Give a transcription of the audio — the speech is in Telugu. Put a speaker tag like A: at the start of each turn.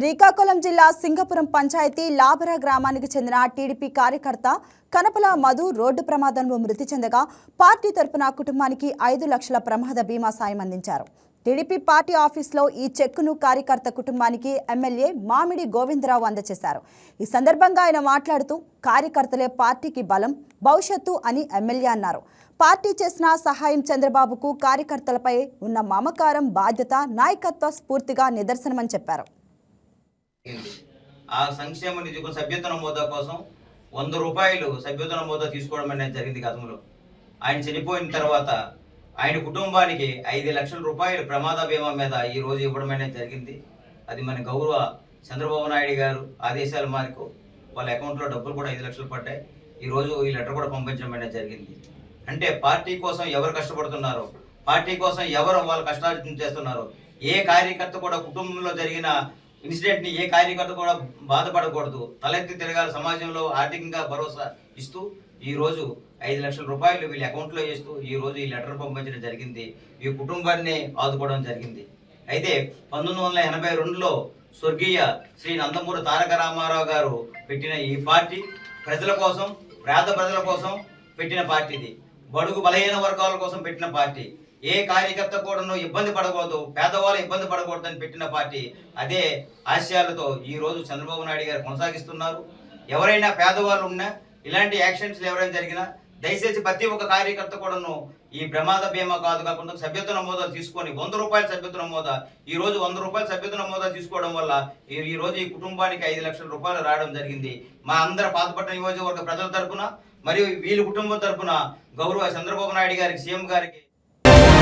A: శ్రీకాకుళం జిల్లా సింగపురం పంచాయతీ లాభరా గ్రామానికి చెందిన టీడీపీ కార్యకర్త కనపల మధు రోడ్డు ప్రమాదంలో మృతి చెందగా పార్టీ తరపున కుటుంబానికి ఐదు లక్షల ప్రమాద బీమా సాయం అందించారు. టీడీపీ పార్టీ ఆఫీస్లో ఈ చెక్కును కార్యకర్త కుటుంబానికి ఎమ్మెల్యే మామిడి గోవిందరావు అందజేశారు ఈ సందర్భంగా ఆయన మాట్లాడుతూ కార్యకర్తలే పార్టీకి బలం భవిష్యత్తు అని ఎమ్మెల్యే అన్నారు. పార్టీ చేసిన సహాయం చంద్రబాబుకు కార్యకర్తలపై ఉన్న మమకారం బాధ్యత నాయకత్వ స్ఫూర్తిగా నిదర్శనమని చెప్పారు.
B: ఆ సంక్షేమ నిధికి సభ్యత నమోదా కోసం వంద రూపాయలు సభ్యత నమోదా తీసుకోవడం అనేది జరిగింది గతంలో. ఆయన చనిపోయిన తర్వాత ఆయన కుటుంబానికి ఐదు లక్షల రూపాయలు ప్రమాద బీమా మీద ఈ రోజు ఇవ్వడం అనేది జరిగింది. అది మన గౌరవ చంద్రబాబు నాయుడు గారు ఆదేశాల మేరకు వాళ్ళ అకౌంట్లో డబ్బులు కూడా ఐదు లక్షలు పడ్డాయి. ఈ రోజు ఈ లెటర్ కూడా పంపించడం అనేది జరిగింది. అంటే పార్టీ కోసం ఎవరు కష్టపడుతున్నారో పార్టీ కోసం ఎవరు వాళ్ళ కష్టార్జన చేస్తున్నారో ఏ కార్యకర్త కూడా కుటుంబంలో జరిగిన ఇన్సిడెంట్ని ఏ కార్యకర్త కూడా బాధపడకూడదు. తలెత్తి తిరగాలి సమాజంలో ఆర్థికంగా భరోసా ఇస్తూ ఈ రోజు ఐదు లక్షల రూపాయలు వీళ్ళ అకౌంట్లో వేస్తూ ఈ రోజు ఈ లెటర్ పంపించడం జరిగింది. ఈ కుటుంబాన్ని ఆదుకోవడం జరిగింది. అయితే పంతొమ్మిది వందల ఎనభై రెండులో స్వర్గీయ శ్రీ నందమూరి తారక రామారావు గారు పెట్టిన ఈ పార్టీ ప్రజల కోసం పేద ప్రజల కోసం పెట్టిన పార్టీ ఇది బడుగు బలహీన వర్గాల కోసం పెట్టిన పార్టీ. ఏ కార్యకర్త కూడాను ఇబ్బంది పడకూడదు పేదవాళ్ళు ఇబ్బంది పడకూడదు అని పెట్టిన పార్టీ అదే ఆశయాలతో ఈరోజు చంద్రబాబు నాయుడు గారు కొనసాగిస్తున్నారు. ఎవరైనా పేదవాళ్ళు ఉన్నా ఇలాంటి యాక్షన్స్ ఎవరైనా జరిగినా దయచేసి ప్రతి ఒక్క కార్యకర్త కూడాను ఈ ప్రమాద బీమా కాదు కాకుండా సభ్యత్వ నమోదాలు తీసుకొని వంద రూపాయల సభ్యత్వ నమోదా ఈ రోజు వంద రూపాయల సభ్యత్వ నమోదా తీసుకోవడం వల్ల ఈ ఈ రోజు ఈ కుటుంబానికి ఐదు లక్షల రూపాయలు రావడం జరిగింది. మా అందరి పాతపట్నం నియోజకవర్గ ప్రజల తరపున మరియు వీళ్ళ కుటుంబం తరపున గౌరవ చంద్రబాబు నాయుడు గారికి సీఎం గారికి